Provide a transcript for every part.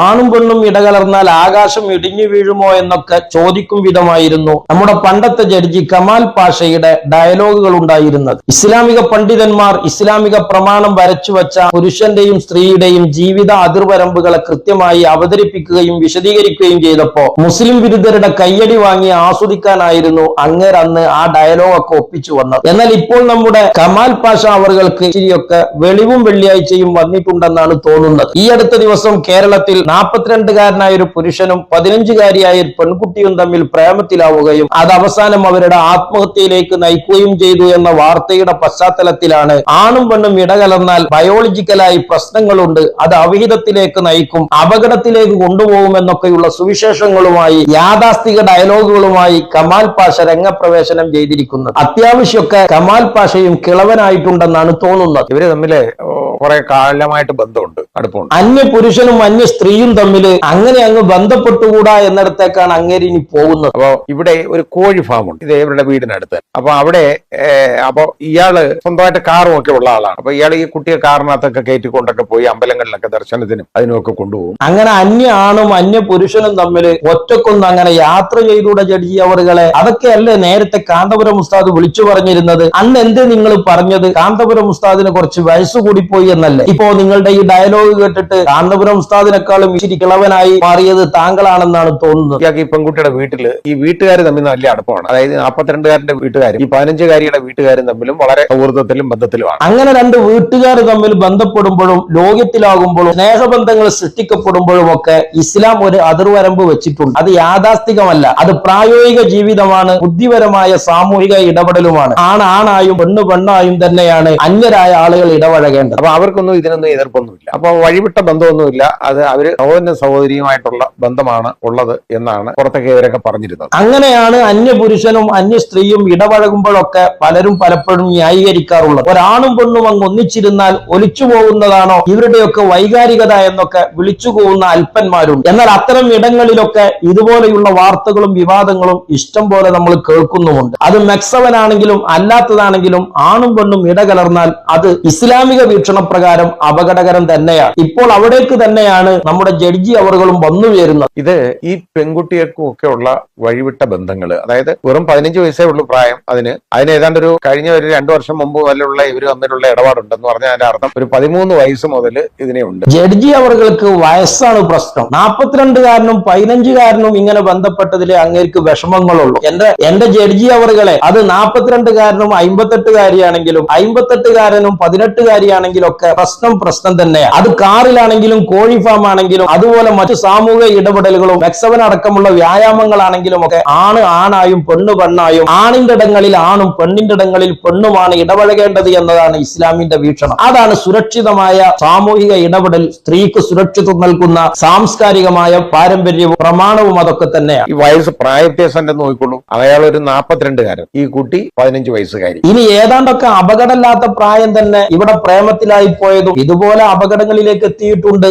ആണും പെണ്ണും ഇടകലർന്നാൽ ആകാശം ഇടിഞ്ഞു വീഴുമോ എന്നൊക്കെ ചോദിക്കും വിധമായിരുന്നു നമ്മുടെ പണ്ടത്തെ ജഡ്ജി കമാൽ പാഷയുടെ ഡയലോഗുകൾ ഉണ്ടായിരുന്നത്. ഇസ്ലാമിക പണ്ഡിതന്മാർ ഇസ്ലാമിക പ്രമാണം വരച്ചുവച്ച പുരുഷന്റെയും സ്ത്രീയുടെയും ജീവിത അതിർവരമ്പുകളെ കൃത്യമായി അവതരിപ്പിക്കുകയും വിശദീകരിക്കുകയും ചെയ്തപ്പോ മുസ്ലിം വിരുദ്ധരുടെ കയ്യടി വാങ്ങി ആസ്വദിക്കാനായിരുന്നു അങ്ങേരന്ന് ആ ഡയലോഗൊക്കെ ഒപ്പിച്ചു വന്നത്. എന്നാൽ ഇപ്പോൾ നമ്മുടെ കമാൽ പാഷ അവർക്ക് ഇച്ചിരിയൊക്കെ വെളിവും വെള്ളിയാഴ്ചയും വന്നിട്ടുണ്ടെന്നാണ് തോന്നുന്നത്. ഈ അടുത്ത ദിവസം കേരളത്തിൽ നാൽപ്പത്തിരണ്ടുകാരനായ ഒരു പുരുഷനും പതിനഞ്ചുകാരിയായ ഒരു പെൺകുട്ടിയും തമ്മിൽ പ്രേമത്തിലാവുകയും അത് അവസാനം അവരുടെ ആത്മഹത്യയിലേക്ക് നയിക്കുകയും ചെയ്തു എന്ന വാർത്തയുടെ പശ്ചാത്തലത്തിലാണ് ആണും പെണ്ണും ഇടകലർന്നാൽ ബയോളജിക്കലായി പ്രശ്നങ്ങളുണ്ട്. അത് അവിഹിതത്തിലേക്ക് നയിക്കും അപകടത്തിലേക്ക് കൊണ്ടുപോകുമെന്നൊക്കെയുള്ള സുവിശേഷങ്ങളുമായി യാഥാസ്ഥിക ഡയലോഗുകളുമായി കമാൽ പാഷ രംഗപ്രവേശനം ചെയ്തിരിക്കുന്നത്. അത്യാവശ്യമൊക്കെ കമാൽ പാഷയും കിളവനായിട്ടുണ്ടെന്നാണ് തോന്നുന്നത്. ഇവർ തമ്മിലെ കുറെ കാലമായിട്ട് ബന്ധമുണ്ട് അടുപ്പമുണ്ട്. അന്യ പുരുഷനും അന്യ സ്ത്രീയും തമ്മിൽ അങ്ങനെ അങ്ങ് ബന്ധപ്പെട്ടുകൂടാ എന്നിടത്തേക്കാണ് അങ്ങേരി ഇനി പോകുന്നത്. അപ്പൊ ഇവിടെ ഒരു കോഴി ഫാം ഉണ്ട്. ഇത് ഇവരുടെ വീടിനടുത്ത്. അപ്പൊ അവിടെ അപ്പൊ ഇയാൾ സ്വന്തമായിട്ട് കാറും ഒക്കെ ഉള്ള ആളാണ്. അപ്പൊ ഇയാൾ ഈ കുട്ടിയെ കാറിനകത്തൊക്കെ കയറ്റിക്കൊണ്ടൊക്കെ പോയി അമ്പലങ്ങളിലൊക്കെ ദർശനത്തിനും അതിനുമൊക്കെ കൊണ്ടുപോകും. അങ്ങനെ അന്യ ആണും അന്യ പുരുഷനും തമ്മിൽ ഒറ്റക്കൊന്ന് അങ്ങനെ യാത്ര ചെയ്തൂടെ ജഡ്ജി അവറുകളെ. അതൊക്കെയല്ലേ നേരത്തെ കാന്തപുരം ഉസ്താദ് വിളിച്ചു പറഞ്ഞിരുന്നത്. അന്ന് എന്ത് നിങ്ങൾ പറഞ്ഞത്? കാന്തപുരം ഉസ്താദിന് കുറച്ച് വയസ്സ് കൂടിപ്പോയി എന്നല്ലേ? ഇപ്പോ നിങ്ങളുടെ ഈ ഡയലോഗ് കേട്ടിട്ട് കാന്തപുരം ഉസ്താദിനെക്കാളും ഇച്ചിരി കിളവനായി മാറിയത് താങ്കളാണെന്നാണ് തോന്നുന്നത്. ഇയാൾക്ക് ഈ പെൺകുട്ടിയുടെ വീട്ടിൽ ഈ വീട്ടുകാർ തമ്മിൽ വലിയ അടുപ്പമാണ്. അതായത് നാൽപ്പത്തിരണ്ടുകാരന്റെ വീട്ടുകാരും ഈ പതിനഞ്ചുകാരിയുടെ വീട്ടുകാരും തമ്മിലും വളരെ സൗഹൃദത്തിലും ബന്ധത്തിലുമാണ്. അങ്ങനെ രണ്ട് വീട്ടുകാർ തമ്മിൽ ബന്ധപ്പെടുമ്പോഴും ലോകത്തിലാകുമ്പോഴും സ്നേഹബന്ധങ്ങൾ സൃഷ്ടിക്കപ്പെടുമ്പോഴും ഒക്കെ ഇസ്ലാം ഒരു അതിർവരമ്പ് വെച്ചിട്ടുണ്ട്. അത് യാഥാസ്ഥികമല്ല. അത് പ്രായോഗിക ജീവിതമാണ്. ബുദ്ധിപരമായ സാമൂഹിക ഇടപെടലുമാണ്. ആണാണായും ആണായും പെണ്ണ് പെണ്ണായും തന്നെയാണ് അന്യരായ ആളുകൾ ഇടപഴകേണ്ടത്. അപ്പൊ അവർക്കൊന്നും ഇതിനൊന്നും എതിർപ്പൊന്നുമില്ല. അപ്പൊ വഴിവിട്ട ബന്ധമൊന്നുമില്ല. അത് അവർ സഹോദരനും സഹോദരിയുമായിട്ടുള്ള ബന്ധമാണ് ഉള്ളത് എന്നാണ് പുറത്തൊക്കെ ഇവരൊക്കെ പറഞ്ഞിരുന്നത്. അങ്ങനെയാണ് അന്യപുരുഷനും അന്യ സ്ത്രീയും ഇടപഴകുമ്പോഴൊക്കെ പലരും പലപ്പോഴും ന്യായീകരിക്കാറുള്ളത്. ഒരാണും പെണ്ണും അങ്ങ് ഒന്നിച്ചിരുന്നാൽ ഒലിച്ചു പോകുന്നതാണോ ഇവരുടെയൊക്കെ വൈകാരികത എന്നൊക്കെ വിളിച്ചു പോകുന്ന അല്പന്മാരുണ്ട്. എന്നാൽ അത്തരം ഇടങ്ങളിലൊക്കെ ഇതുപോലെയുള്ള വാർത്തകളും വിവാദങ്ങളും ഇഷ്ടം പോലെ നമ്മൾ കേൾക്കുന്നുമുണ്ട്. അത് മെക്സവനാണെങ്കിലും അല്ലാത്തതാണെങ്കിലും ആണും പെണ്ണും ഇടകലർന്നാൽ അത് ഇസ്ലാമിക വീക്ഷണപ്രകാരം അപകടകരം തന്നെയാണ്. ഇപ്പോൾ അവിടേക്ക് തന്നെയാണ് നമ്മുടെ ജഡ്ജി അവറുകളും വന്നു ചേരുന്നത് ഇത് ഈ പെൺകുട്ടികൾക്കും ഒക്കെ ഉള്ള വഴിവിട്ട ബന്ധങ്ങൾ അതായത് വെറും പതിനഞ്ച് വയസ്സേ ഉള്ളൂ പ്രായം. അതിന് അതിന് ഏതാണ്ട് ഒരു കഴിഞ്ഞ ഒരു രണ്ടു വർഷം മുമ്പ് വല്ലുള്ള ഇവർ തമ്മിലുള്ള ഇടപാടുണ്ടെന്ന് പറഞ്ഞാൽ അതിന്റെ അർത്ഥം ഒരു പതിമൂന്ന് വയസ്സ് മുതൽ ഇതിനെ ഉണ്ട്. ജഡ്ജി അവറുകൾക്ക് വയസ്സാണ് പ്രശ്നം. നാൽപ്പത്തിരണ്ടുകാരനും പതിനഞ്ചുകാരനും ഇങ്ങനെ ബന്ധപ്പെട്ടതിലെ അങ്ങേർക്ക് വിഷമങ്ങളുള്ളൂ. എന്റെ എന്റെ ജഡ്ജി അവറുകളെ അത് നാൽപ്പത്തിരണ്ടുകാരനും അമ്പത്തെട്ടുകാരിയാണെങ്കിലും അമ്പത്തെട്ടുകാരനും പതിനെട്ടുകാരിയാണെങ്കിലും ഒക്കെ പ്രശ്നം പ്രശ്നം തന്നെയാണ് അത് കാറിലാണെങ്കിലും കോഴി ഫാം ആണെങ്കിലും അതുപോലെ മറ്റു സാമൂഹിക ഇടപെടലുകളും മെക്സവൻ അടക്കമുള്ള വ്യായാമങ്ങളാണെങ്കിലും ഒക്കെ ആണ് ആണായും പെണ്ണ് പെണ്ണായും ആണിന്റെ ഇടങ്ങളിൽ ആണും പെണ്ണിന്റെ ഇടങ്ങളിൽ പെണ്ണുമാണ് ഇടപഴകേണ്ടത് എന്നതാണ് ഇസ്ലാമിന്റെ വീക്ഷണം. അതാണ് സുരക്ഷിതമായ സാമൂഹിക ഇടപെടൽ സ്ത്രീക്ക് സുരക്ഷിതം നൽകുന്ന സാംസ്കാരികമായ പാരമ്പര്യവും പ്രമാണവും അതൊക്കെ തന്നെയാണ്. ഈ വയസ്സ് പ്രായവ്യത്യാസം നോക്കിക്കൊള്ളൂ അയാൾ ഒരു നാപ്പത്തിരണ്ടുകാരൻ. ഈ കുട്ടി പതിനഞ്ച് വയസ്സുകാരി. ഇനി ഏതാണ്ടൊക്കെ അപകടമില്ലാത്ത പ്രായം തന്നെ ഇവിടെ പ്രേമത്തിലായി പോയതും ഇതുപോലെ അപകടങ്ങളിലേക്ക് എത്തിയിട്ടുണ്ട്.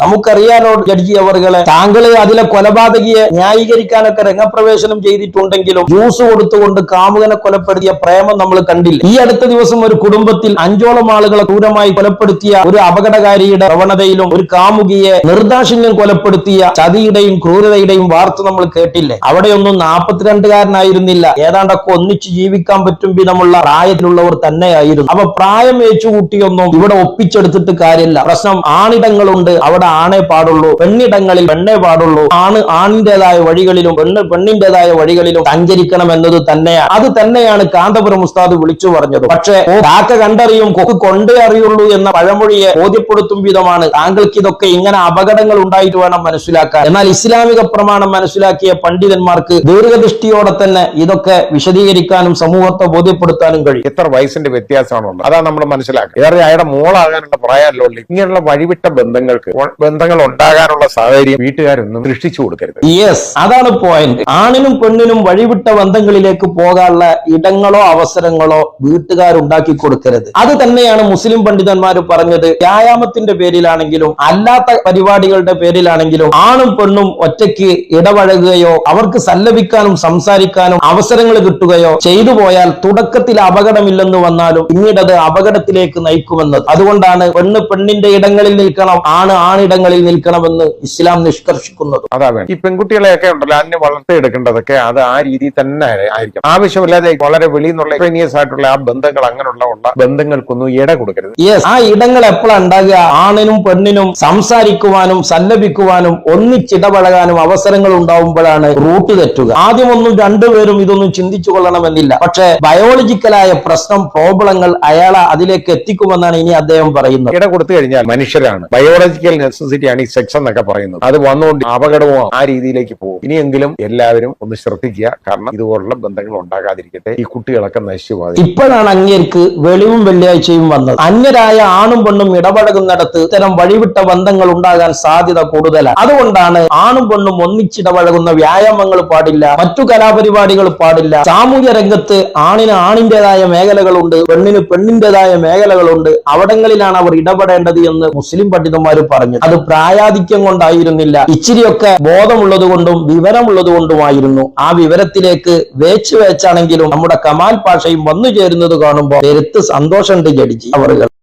നമുക്കറിയാലോ ജഡ്ജി അവറുകളെ താങ്കളെ അതിലെ കൊലപാതകിയെ ന്യായീകരിക്കാനൊക്കെ രംഗപ്രവേശനം ചെയ്തിട്ടുണ്ടെങ്കിലും ജ്യൂസ് കൊടുത്തുകൊണ്ട് കാമുകനെ കൊലപ്പെടുത്തിയ പ്രേമം നമ്മൾ കണ്ടില്ല. ഈ അടുത്ത ദിവസം ഒരു കുടുംബത്തിൽ അഞ്ചോളം ആളുകളെ ക്രൂരമായി കൊലപ്പെടുത്തിയ ഒരു അപകടകാരിയുടെ പ്രവണതയിലും ഒരു കാമുകിയെ നിർദാക്ഷിണ്യം കൊലപ്പെടുത്തിയ ചതിയുടെയും ക്രൂരതയുടെയും വാർത്ത നമ്മൾ കേട്ടില്ലേ? അവിടെയൊന്നും നാൽപ്പത്തിരണ്ടുകാരനായിരുന്നില്ല ഏതാണ്ടൊക്കെ ഒന്നിച്ച് ജീവിക്കാൻ പറ്റും വിധമുള്ള പ്രായത്തിലുള്ളവർ തന്നെയായിരുന്നു. അപ്പൊ പ്രായം ഏച്ചുകൂട്ടിയൊന്നും ഇവിടെ ഒപ്പിച്ചെടുത്തിട്ട് കാര്യമില്ല പ്രശ്നം ആണിടങ്ങളുണ്ട്. അവിടെ ആണേ പാടുള്ളൂ പെണ്ണിടങ്ങളിൽ പെണ്ണേ പാടുള്ളൂ. ആണ് ആണിന്റേതായ വഴികളിലും പെണ്ണ് പെണ്ണിന്റേതായ വഴികളിലും സഞ്ചരിക്കണം എന്നത് തന്നെയാണ് അത് തന്നെയാണ് കാന്തപുരം ഉസ്താദ് വിളിച്ചു പറഞ്ഞത്. പക്ഷേ കാക്ക കണ്ടറിയും കൊക്ക് കൊണ്ടേ അറിയുള്ളൂ എന്ന പഴമൊഴിയെ ബോധ്യപ്പെടുത്തും വിധമാണ്. താങ്കൾക്ക് ഇതൊക്കെ ഇങ്ങനെ അപകടങ്ങൾ ഉണ്ടായിട്ട് വേണം മനസ്സിലാക്കാൻ. എന്നാൽ ഇസ്ലാമിക പ്രമാണം മനസ്സിലാക്കിയ പണ്ഡിതന്മാർക്ക് ദീർഘദൃഷ്ടിയോടെ തന്നെ ഇതൊക്കെ വിശദീകരിക്കാനും സമൂഹത്തെ ബോധ്യപ്പെടുത്താനും കഴിയും. എത്ര വയസ്സിന്റെ വ്യത്യാസമാണുള്ളത്. അതാണ് നമ്മൾ മനസ്സിലാക്കുക അയാളുടെ മോളാകാനുള്ള പ്രായമല്ലോ ഇങ്ങനെയുള്ള വഴിവിട്ട ബന്ധങ്ങൾക്ക് ബന്ധങ്ങൾ ബന്ധങ്ങൾ ഉണ്ടാകാനുള്ള സാഹചര്യം വീട്ടുകാരൊന്നും സൃഷ്ടിച്ചു കൊടുക്കരുത്. യെസ് അതാണ് പോയിന്റ് ആണിനും പെണ്ണിനും വഴിവിട്ട ബന്ധങ്ങളിലേക്ക് പോകാനുള്ള ഇടങ്ങളോ അവസരങ്ങളോ വീട്ടുകാരുണ്ടാക്കി കൊടുക്കരുത്. അത് തന്നെയാണ് മുസ്ലിം പണ്ഡിതന്മാർ പറഞ്ഞത്. വ്യായാമത്തിന്റെ പേരിലാണെങ്കിലും അല്ലാത്ത പരിപാടികളുടെ പേരിലാണെങ്കിലും ആണും പെണ്ണും ഒറ്റയ്ക്ക് ഇടപഴകുകയോ അവർക്ക് സല്ലപിക്കാനും സംസാരിക്കാനും അവസരങ്ങൾ കിട്ടുകയോ ചെയ്തു പോയാൽ തുടക്കത്തിൽ അപകടമില്ലെന്ന് വന്നാലും പിന്നീട് അത് അപകടത്തിലേക്ക് നയിക്കുമെന്നത്. അതുകൊണ്ടാണ് പെണ്ണ് പെണ്ണിന്റെ ഇടങ്ങളിൽ നിൽക്കണം ആണ് ആണിടങ്ങളിൽ നിൽക്കണം. വളർത്തിയെടുക്കണമെന്ന് ഇസ്ലാം നിഷ്കർഷിക്കുന്നത്. അതാ ഈ പെൺകുട്ടികളെയൊക്കെ ഉണ്ടല്ലോ അതിനെ വളർത്തിയെടുക്കേണ്ടതൊക്കെ അത് ആ രീതിയിൽ തന്നെ ആയിരിക്കും. ആവശ്യമില്ലാതെ വളരെ വെളിയിൽ നിന്നുള്ള എക്സ്ട്രേനിയസ് ആയിട്ടുള്ള ആ ബന്ധങ്ങൾ അങ്ങനെയുള്ള ഉള്ള ബന്ധങ്ങൾക്കൊന്നും ഇട കൊടുക്കരുത്. യെസ് ആ ഇടങ്ങൾ എപ്പോഴാണ് ഉണ്ടാകുക ആണിനും പെണ്ണിനും സംസാരിക്കുവാനും സല്ലപിക്കുവാനും ഒന്നിച്ചിടപഴകാനും അവസരങ്ങൾ ഉണ്ടാവുമ്പോഴാണ് റൂട്ട് തെറ്റുക. ആദ്യമൊന്നും രണ്ടുപേരും ഇതൊന്നും ചിന്തിച്ചു കൊള്ളണമെന്നില്ല. പക്ഷെ ബയോളജിക്കലായ പ്രശ്നം പ്രോബ്ലങ്ങൾ അയാളെ അതിലേക്ക് എത്തിക്കുമെന്നാണ് ഇനി അദ്ദേഹം പറയുന്നത്. ഇട കൊടുത്തു കഴിഞ്ഞാൽ മനുഷ്യരാണ്. ബയോളജിക്കൽ നെസസിറ്റിയാണ് ഈ സെക്സ് എന്നൊക്കെ പറയുന്നത്. അത് വന്നുകൊണ്ട് അപകടവും ആ രീതിയിലേക്ക് പോകും. ഇനിയെങ്കിലും എല്ലാവരും ഒന്ന് ശ്രദ്ധിക്കുക. കാരണം ഇതുപോലുള്ള ബന്ധങ്ങൾ ഉണ്ടാകാതിരിക്കട്ടെ. ഈ കുട്ടികളൊക്കെ നശിച്ചു പോകാതെ. ഇപ്പോഴാണ് അങ്ങേർക്ക് വെളിവും വെള്ളിയാഴ്ചയും വന്നത്. അന്യരായ ആണും പെണ്ണും ഇടപഴകുന്നിടത്ത് ഇത്തരം വഴിവിട്ട ബന്ധങ്ങൾ ഉണ്ടാകാൻ സാധ്യത കൂടുതലാണ്. അതുകൊണ്ടാണ് ആണും പെണ്ണും ഒന്നിച്ചിടപഴകുന്ന വ്യായാമങ്ങൾ പാടില്ല മറ്റു കലാപരിപാടികൾ പാടില്ല സാമൂഹ്യ രംഗത്ത് ആണിന് ആണിന്റെതായ മേഖലകളുണ്ട് പെണ്ണിന് പെണ്ണിന്റെതായ മേഖലകളുണ്ട്. അവിടങ്ങളിലാണ് അവർ ഇടപെടേണ്ടത് എന്ന് മുസ്ലിം പണ്ഡിതന്മാർ പറഞ്ഞു. അത് പ്രായാധിക്യം കൊണ്ടായിരുന്നില്ല. ഇച്ചിരിയൊക്കെ ബോധമുള്ളത് കൊണ്ടും വിവരമുള്ളത് കൊണ്ടുമായിരുന്നു. ആ വിവരത്തിലേക്ക് വേച്ച് വേച്ചാണെങ്കിലും നമ്മുടെ കമാൽ പാഷയും വന്നു ചേരുന്നത് കാണുമ്പോൾ പെരുത്ത് സന്തോഷമുണ്ട് ജഡിജി. അവർ